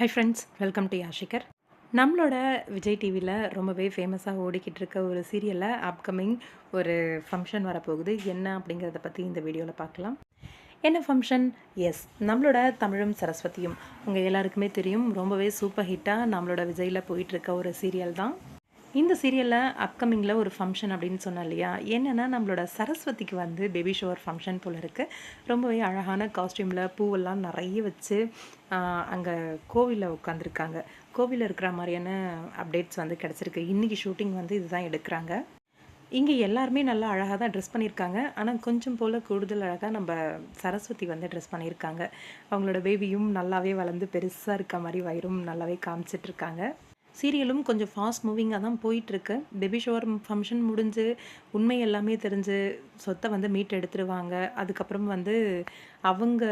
Hi friends welcome to Yashikar நம்மளோட விஜய் டிவியில் ரொம்பவே ஃபேமஸாக ஓடிக்கிட்டு இருக்க ஒரு சீரியலில் அப்கமிங் ஒரு ஃபங்க்ஷன் வரப்போகுது. என்ன அப்படிங்கிறத பற்றி இந்த வீடியோவில் பார்க்கலாம். என்ன ஃபங்க்ஷன் எஸ் நம்மளோட தமிழும் சரஸ்வதியும் உங்கள் எல்லாருக்குமே தெரியும். ரொம்பவே சூப்பர் ஹிட்டாக நம்மளோட விஜயில் போயிட்டுருக்க ஒரு சீரியல் தான். இந்த சீரியலில் அப்கமிங்கில் ஒரு ஃபங்க்ஷன் அப்படின்னு சொன்னேன் இல்லையா? என்னென்னா நம்மளோட சரஸ்வதிக்கு வந்து பேபி ஷோவர் ஃபங்க்ஷன் போல் இருக்குது ரொம்பவே அழகான காஸ்டியூமில் பூவெல்லாம் நிறைய வச்சு அங்கே கோவிலில் உட்காந்துருக்காங்க கோவிலில் இருக்கிற மாதிரியான அப்டேட்ஸ் வந்து கிடச்சிருக்கு. இன்றைக்கி ஷூட்டிங் வந்து இதுதான் எடுக்கிறாங்க. இங்கே எல்லாருமே நல்லா அழகாக தான் ட்ரெஸ் பண்ணியிருக்காங்க. ஆனால் கொஞ்சம் போல் கூடுதல் அழகாக நம்ம சரஸ்வதி வந்து ட்ரெஸ் பண்ணியிருக்காங்க. அவங்களோட பேபியும் நல்லாவே வளர்ந்து பெருசாக இருக்க மாதிரி வயிறும் நல்லாவே காமிச்சிட்ருக்காங்க சீரியலும் கொஞ்சம் ஃபாஸ்ட் மூவிங்காக தான் போயிட்டுருக்கு. பேபி ஷோர் ஃபங்க்ஷன் முடிஞ்சு உண்மை எல்லாமே தெரிஞ்சு சொத்தை வந்து மீட் எடுத்துருவாங்க அதுக்கப்புறம் வந்து அவங்க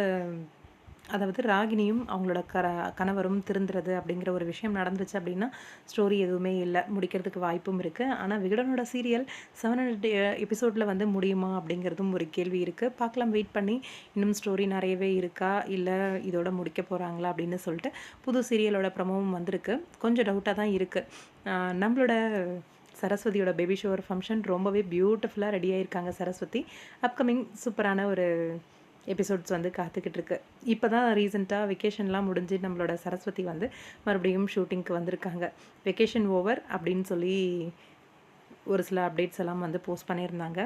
அதாவது ராகினியும் அவங்களோட கர கணவரும் திருந்துறது அப்படிங்கிற ஒரு விஷயம் நடந்துச்சு அப்படின்னா ஸ்டோரி எதுவுமே இல்லை. முடிக்கிறதுக்கு வாய்ப்பும் இருக்குது ஆனால் விகடனோட சீரியல் செவன் ஹண்ட்ரட் எபிசோடில் வந்து முடியுமா அப்படிங்கிறதும் ஒரு கேள்வி இருக்குது பார்க்கலாம் வெயிட் பண்ணி. இன்னும் ஸ்டோரி நிறையவே இருக்கா? இல்லை இதோட முடிக்க போகிறாங்களா அப்படின்னு சொல்லிட்டு புது சீரியலோட ப்ரமோவும் வந்திருக்கு. கொஞ்சம் டவுட்டாக தான் இருக்குது நம்மளோட சரஸ்வதியோட பேபி ஷோவர் ஃபங்க்ஷன் ரொம்பவே பியூட்டிஃபுல்லாக ரெடி ஆகியிருக்காங்க சரஸ்வதி. அப்கமிங் சூப்பரான ஒரு எபிசோட்ஸ் வந்து காத்துக்கிட்டு இருக்கு இப்போ தான் ரீசெண்டாக வெக்கேஷன்லாம் முடிஞ்சு நம்மளோட சரஸ்வதி வந்து மறுபடியும் ஷூட்டிங்க்கு வந்திருக்காங்க. வெக்கேஷன் ஓவர் அப்படின்னு சொல்லி ஒரு சில அப்டேட்ஸ் எல்லாம் வந்து போஸ்ட் பண்ணியிருந்தாங்க.